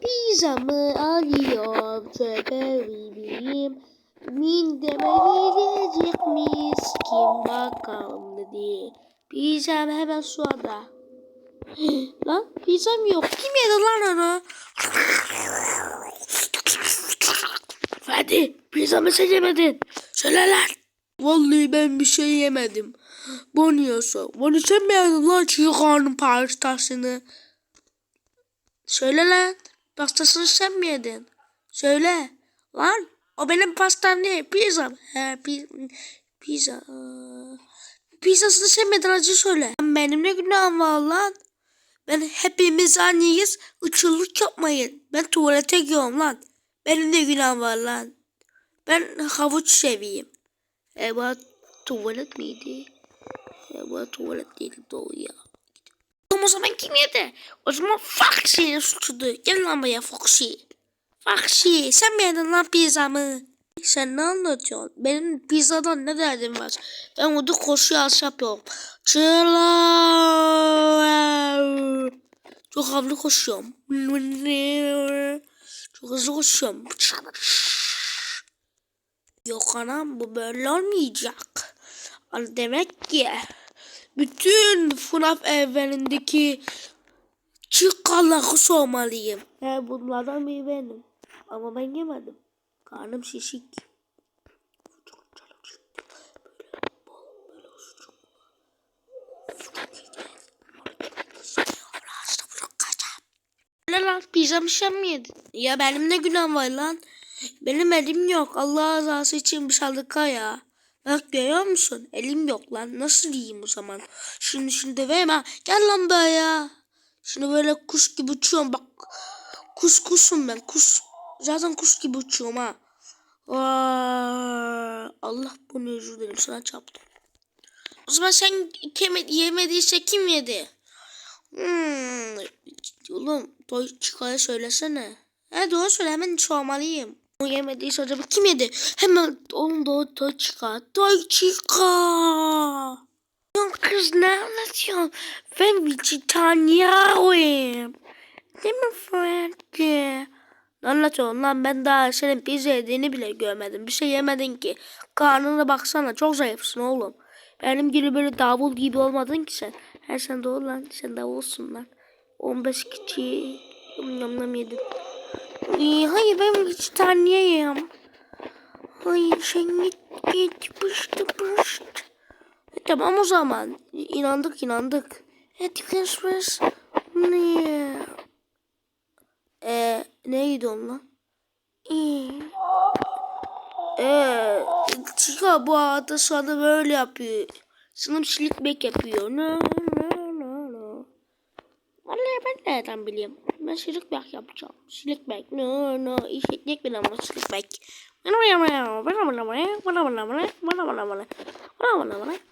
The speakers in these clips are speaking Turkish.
Pizzamı alıyorum çöpe vereyim. Min deme gelecek mis kim bakalım dedi. Pizzam hemen şu anda. lan pizzam yok. Kim yedi lan onu? Hadi pizzamı sen yemedin. Söyle lan. Vallahi ben bir şey yemedim. Bunu yiyorsa. Bunu sen mi yedin lan çıkarın pastasını? Söyle lan. Pastasını sen mi yedin? Söyle. Lan o benim pastam değil. Pizzam. He pi pizza. Aa. Pizzasını sen mi yedin acı söyle. Benim ne günahım var lan? Ben hepimiz aynıyız. Uçulluk yapmayın. Ben tuvalete gidiyorum lan. Benim de günahım var lan. Ben havuç seveyim. E bu tuvalet miydi? E bu tuvalet değil doğru ya. Zaman kim yedi? O zaman Foxy'nin suçudu. Gel lan buraya Foxy. Foxy sen mi yedin lan pizzamı? Sen ne anlatıyorsun? Benim pizzadan ne derdim var? Ben orada koşu yarışı yapıyorum. Çığlar. Çok hızlı koşuyorum. Çok hızlı koşuyorum. Yok anam bu böyle olmayacak. Al Demek ki bütün FNAF evrenindeki çıkaları sormalıyım. He bunlardan biri benim. Ama ben yemedim. Karnım şişik. Lan pizza sen mi yedin? Ya benim ne günahım var lan? Benim elim yok. Allah rızası için bir saldıka ya. Bak görüyor musun? Elim yok lan. Nasıl yiyeyim o zaman? Şimdi şimdi döveyim ha. Gel lan böyle. Şimdi böyle kuş gibi uçuyorum bak. Kuş kuşum ben. Kuş. Zaten kuş gibi uçuyorum ha. Vay. Allah bunu özür dilerim sana çarptım. O zaman sen kim yemediyse kim yedi? Hmm. Oğlum toy çıkaya söylesene. He doğru söyle hemen sormalıyım. O yemediyse acaba kim yedi? Hemen onun da o toy çıkar. Toy çıkar. Ya kız ne anlatıyorsun? Ben vejetaryenim. Değil mi Frankie? Anlatıyorsun lan ben daha senin pizza yediğini bile görmedim. Bir şey yemedin ki. Karnına baksana çok zayıfsın oğlum. Benim gibi böyle davul gibi olmadın ki sen. Her sen doğru lan sen davulsun lan. 15 kişi yam yam yedin. Ee, hayır ben vejetaryenim. Hayır sen git git pıştı pıştı. E, tamam o zaman. İnandık inandık. Hadi Christmas. Ne? Eee neydi onun lan? İyi. Eee Chica bu arada sana böyle yapıyor. Sanırım slickback yapıyor. No no no no. Vallahi ben nereden bileyim? Ben slickback yapacağım. Slickback. No no. İşitlik bir ama slickback.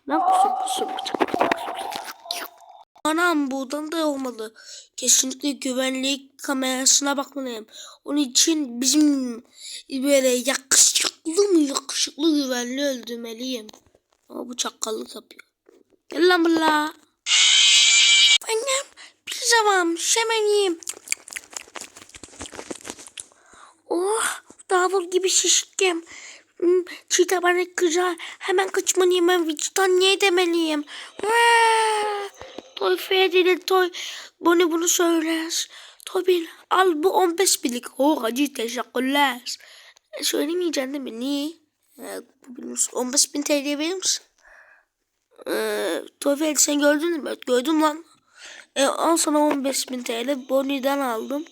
Ne kusur kusur Anam buradan da olmalı. Kesinlikle güvenlik kamerasına bakmalıyım. Onun için bizim böyle yakışıklı mı yakışıklı güvenli öldürmeliyim. Ama bu çakallık yapıyor. Gel lan buraya. Benim pizza varmış hemen yiyeyim. Oh davul gibi şişkim. Hmm, Çiğdem bana kızar. Hemen kaçmalıyım. Ben vücuttan niye demeliyim? Toy Fedili Toy. Bunu bunu söyler. Toy al bu 15 binlik. Oh hacı teşekkürler. E, değil mi? Niye? E, bu benim 15 bin TL verir misin? E, Fedili sen gördün mü? Gördüm lan. E, al sana 15 bin TL. Bonnie'den aldım.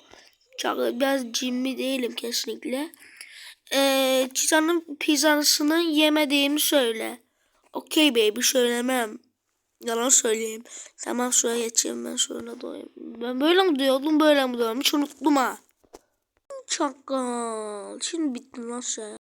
Çok, biraz cimri değilim kesinlikle. Ee, Çizan'ın pizzasını yemediğimi söyle. Okey baby söylemem. Yalan söyleyeyim. Tamam şuraya geçeyim ben şöyle doyayım. Ben böyle mi diyordum böyle mi diyordum hiç unuttum ha. Çakal. Şimdi bittin lan sen.